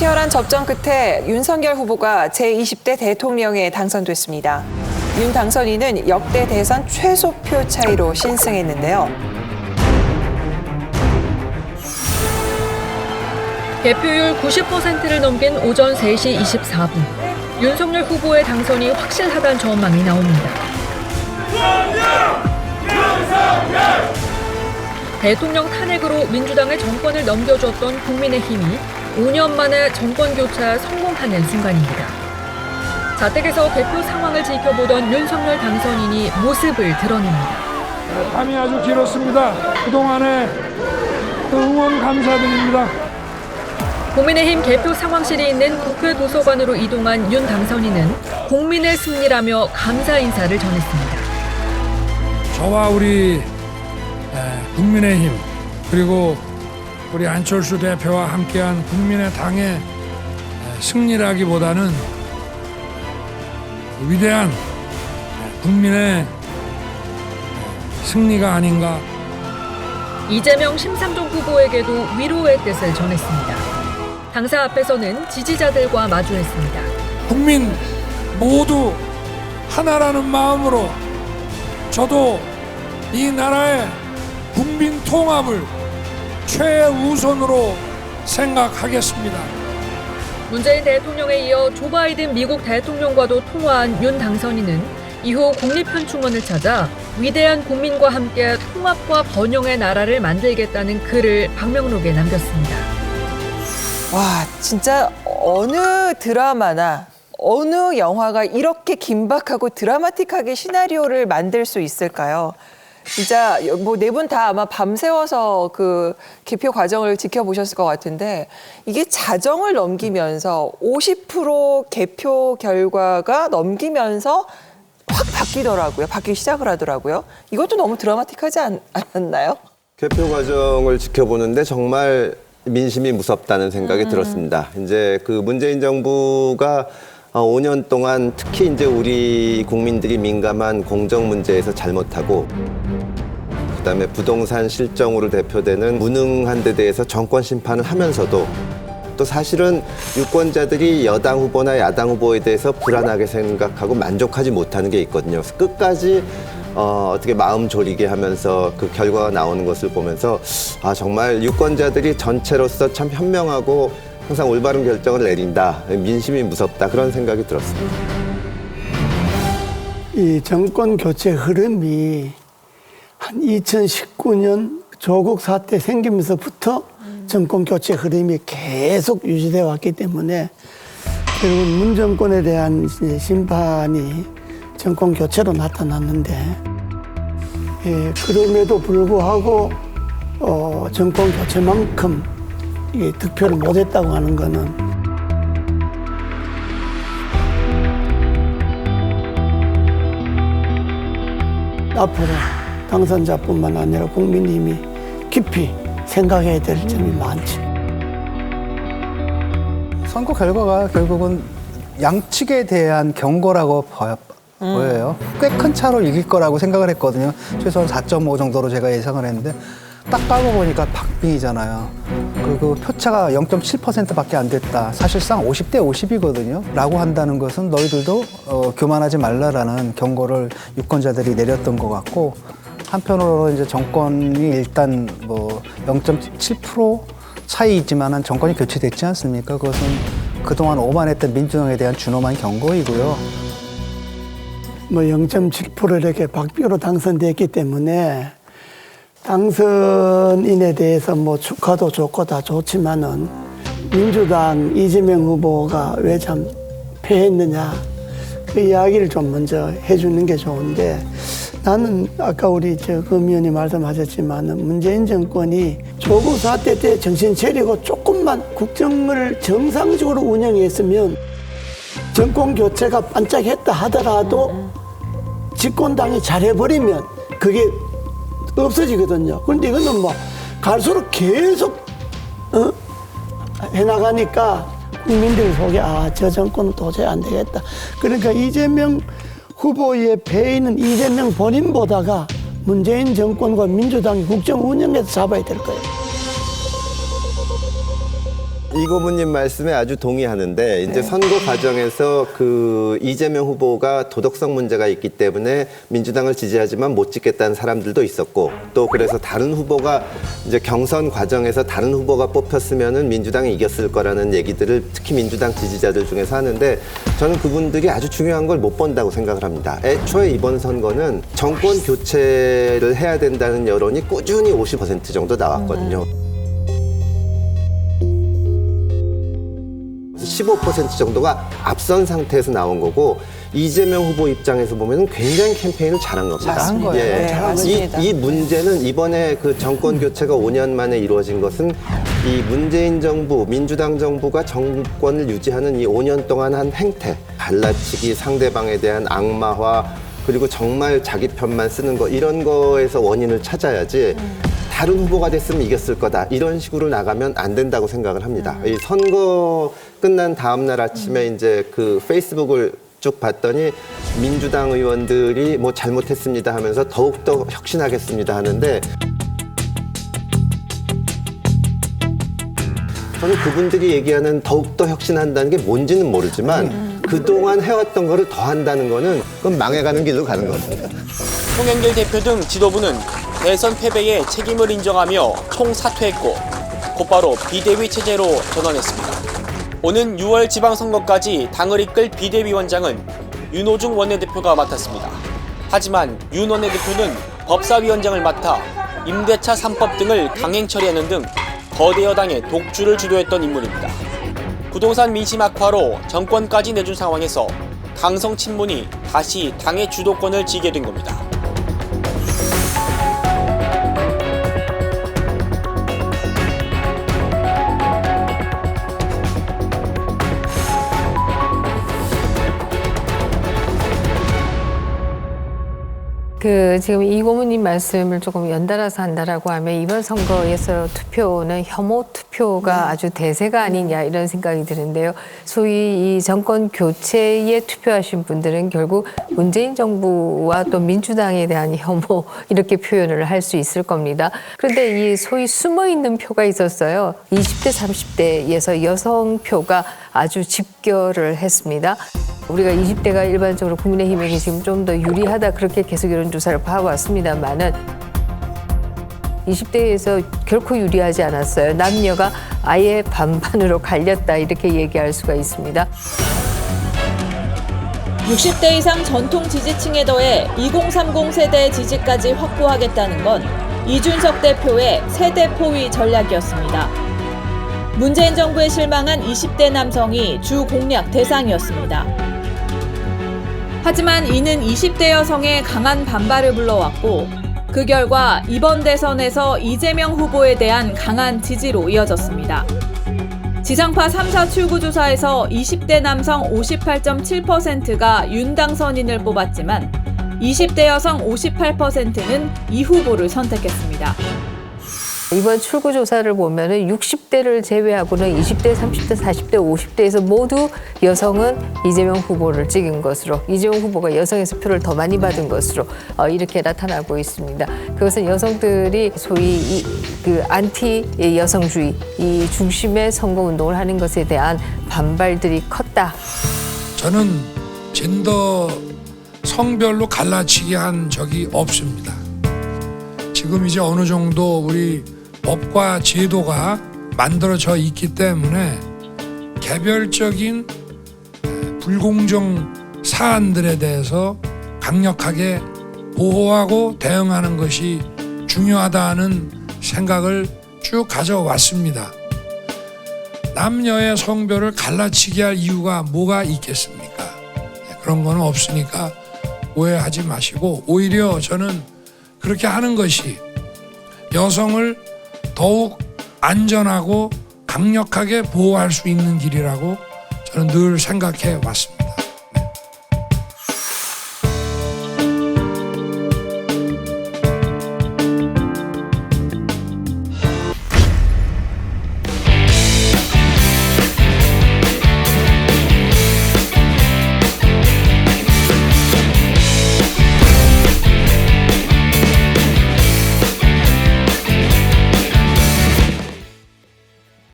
치열한 접전 끝에 윤석열 후보가 제20대 대통령에 당선됐습니다. 윤 당선인은 역대 대선 최소표 차이로 신승했는데요. 개표율 90%를 넘긴 오전 3시 24분. 윤석열 후보의 당선이 확실하다는 전망이 나옵니다. 대통령 탄핵으로 민주당의 정권을 넘겨줬던 국민의힘이 5년 만에 정권 교체에 성공하는 순간입니다. 자택에서 개표 상황을 지켜보던 윤석열 당선인이 모습을 드러냅니다. 밤이 아주 길었습니다. 그동안에 응원 감사드립니다. 국민의힘 개표 상황실이 있는 국회 도서관으로 이동한 윤 당선인은 국민의 승리라며 감사 인사를 전했습니다. 저와 우리 에, 국민의힘 그리고 우리 안철수 대표와 함께한 국민의 당의 에, 승리라기보다는 위대한 에, 국민의 에, 승리가 아닌가 이재명 심상정 후보에게도 위로의 뜻을 전했습니다. 당사 앞에서는 지지자들과 마주했습니다. 국민 모두 하나라는 마음으로 저도 이 나라의 국민 통합을 최우선으로 생각하겠습니다. 문재인 대통령에 이어 조 바이든 미국 대통령과도 통화한 윤 당선인은 이후 국립현충원을 찾아 위대한 국민과 함께 통합과 번영의 나라를 만들겠다는 글을 방명록에 남겼습니다. 와, 진짜 어느 드라마나 어느 영화가 이렇게 긴박하고 드라마틱하게 시나리오를 만들 수 있을까요? 진짜 뭐 네 분 다 아마 밤새워서 그 개표 과정을 지켜보셨을 것 같은데 이게 자정을 넘기면서 50% 개표 결과가 넘기면서 확 바뀌더라고요. 바뀌기 시작을 하더라고요. 이것도 너무 드라마틱하지 않, 않았나요? 개표 과정을 지켜보는데 정말 민심이 무섭다는 생각이 들었습니다. 이제 그 문재인 정부가 어, 5년 동안 특히 이제 우리 국민들이 민감한 공정 문제에서 잘못하고 그다음에 부동산 실정으로 대표되는 무능한 데 대해서 정권 심판을 하면서도 또 사실은 유권자들이 여당 후보나 야당 후보에 대해서 불안하게 생각하고 만족하지 못하는 게 있거든요. 끝까지 어, 어떻게 마음 졸이게 하면서 그 결과가 나오는 것을 보면서 아 정말 유권자들이 전체로서 참 현명하고 항상 올바른 결정을 내린다. 민심이 무섭다. 그런 생각이 들었습니다. 이 정권 교체 흐름이 한 2019년 조국 사태 생기면서부터 정권 교체 흐름이 계속 유지되어 왔기 때문에 결국 문 정권에 대한 심판이 정권 교체로 나타났는데 예, 그럼에도 불구하고 어, 정권 교체만큼 이 득표를 못했다고 하는 거는 앞으로 당선자뿐만 아니라 국민님이 깊이 생각해야 될 점이 많지. 선거 결과가 결국은 양측에 대한 경고라고 보여, 보여요. 꽤 큰 차로 이길 거라고 생각을 했거든요. 최소한 4.5 정도로 제가 예상을 했는데 딱 까고 보니까 박빙이잖아요. 그리고 표차가 0.7%밖에 안 됐다. 사실상 50대 50이거든요. 라고 한다는 것은 너희들도 어, 교만하지 말라라는 경고를 유권자들이 내렸던 것 같고 한편으로 이제 정권이 일단 뭐 0.7% 차이이지만은 정권이 교체됐지 않습니까? 그것은 그동안 오만했던 민주당에 대한 준엄한 경고이고요. 뭐 0.7% 이렇게 박빙으로 당선됐기 때문에 당선인에 대해서 뭐 축하도 좋고 다 좋지만은 민주당 이재명 후보가 왜 참 패했느냐 그 이야기를 좀 먼저 해주는 게 좋은데 나는 아까 우리 저금 의원이 말씀하셨지만은 문재인 정권이 조국 사태 때 정신 차리고 조금만 국정을 정상적으로 운영했으면 정권 교체가 반짝했다 하더라도 집권당이 잘해버리면 그게 없어지거든요. 그런데 이거는 뭐 갈수록 계속 어? 해나가니까 국민들 속에 아 저 정권은 도저히 안 되겠다. 그러니까 이재명 후보의 패인은 이재명 본인보다가 문재인 정권과 민주당이 국정 운영에서 잡아야 될 거예요. 이고문님 말씀에 아주 동의하는데 이제 선거 과정에서 그 이재명 후보가 도덕성 문제가 있기 때문에 민주당을 지지하지만 못 찍겠다는 사람들도 있었고 또 그래서 다른 후보가 이제 경선 과정에서 다른 후보가 뽑혔으면은 민주당이 이겼을 거라는 얘기들을 특히 민주당 지지자들 중에서 하는데 저는 그분들이 아주 중요한 걸 못 본다고 생각을 합니다. 애초에 이번 선거는 정권 교체를 해야 된다는 여론이 꾸준히 50% 정도 나왔거든요. 15% 정도가 앞선 상태에서 나온 거고 이재명 후보 입장에서 보면 굉장히 캠페인을 잘한 겁니다. 잘한 거예요. 예. 네. 이, 이 문제는 이번에 그 정권 교체가 5년 만에 이루어진 것은 이 문재인 정부, 민주당 정부가 정권을 유지하는 이 5년 동안 한 행태, 갈라치기, 상대방에 대한 악마화, 그리고 정말 자기 편만 쓰는 거 이런 거에서 원인을 찾아야지 다른 후보가 됐으면 이겼을 거다 이런 식으로 나가면 안 된다고 생각을 합니다. 이 선거 끝난 다음 날 아침에 이제 그 페이스북을 쭉 봤더니 민주당 의원들이 뭐 잘못했습니다 하면서 더욱더 혁신하겠습니다 하는데 저는 그분들이 얘기하는 더욱더 혁신한다는 게 뭔지는 모르지만 그동안 해왔던 거를 더 한다는 거는 그건 망해가는 길로 가는 겁니다. 송영길 대표 등 지도부는 대선 패배에 책임을 인정하며 총 사퇴했고 곧바로 비대위 체제로 전환했습니다. 오는 6월 지방선거까지 당을 이끌 비대위원장은 윤호중 원내대표가 맡았습니다. 하지만 윤 원내대표는 법사위원장을 맡아 임대차 3법 등을 강행 처리하는 등 거대 여당의 독주를 주도했던 인물입니다. 부동산 민심 악화로 정권까지 내준 상황에서 강성 친문이 다시 당의 주도권을 쥐게 된 겁니다. 그 지금 이 고모님 말씀을 조금 연달아서 한다라고 하면 이번 선거에서 투표는 혐오 투표가 아주 대세가 아니냐 이런 생각이 드는데요. 소위 이 정권 교체에 투표하신 분들은 결국 문재인 정부와 또 민주당에 대한 혐오 이렇게 표현을 할 수 있을 겁니다. 그런데 이 소위 숨어 있는 표가 있었어요. 20대 30대에서 여성 표가 아주 집결을 했습니다. 우리가 20대가 일반적으로 국민의힘에게 지금 좀 더 유리하다 그렇게 계속 여론조사를 봐왔습니다만은 20대에서 결코 유리하지 않았어요. 남녀가 아예 반반으로 갈렸다 이렇게 얘기할 수가 있습니다. 60대 이상 전통 지지층에 더해 2030 세대 지지까지 확보하겠다는 건 이준석 대표의 세대 포위 전략이었습니다. 문재인 정부에 실망한 20대 남성이 주 공략 대상이었습니다. 하지만 이는 20대 여성의 강한 반발을 불러왔고 그 결과 이번 대선에서 이재명 후보에 대한 강한 지지로 이어졌습니다. 지상파 3사 출구조사에서 20대 남성 58.7%가 윤당 선인을 뽑았지만 20대 여성 58%는 이 후보를 선택했습니다. 이번 출구 조사를 보면은 60대를 제외하고는 20대, 30대, 40대, 50대에서 모두 여성은 이재명 후보를 찍은 것으로 이재명 후보가 여성에서 표를 더 많이 받은 것으로 어, 이렇게 나타나고 있습니다. 그것은 여성들이 소위 이, 그 안티 여성주의 이 중심의 선거 운동을 하는 것에 대한 반발들이 컸다. 저는 젠더 성별로 갈라치기 한 적이 없습니다. 지금 이제 어느 정도 우리 법과 제도가 만들어져 있기 때문에 개별적인 에, 불공정 사안들에 대해서 강력하게 보호하고 대응하는 것이 중요하다는 생각을 쭉 가져왔습니다. 남녀의 성별을 갈라치기 할 이유가 뭐가 있겠습니까? 예, 그런 거는 없으니까 오해하지 마시고 오히려 저는 그렇게 하는 것이 여성을 더욱 안전하고 강력하게 보호할 수 있는 길이라고 저는 늘 생각해 왔습니다.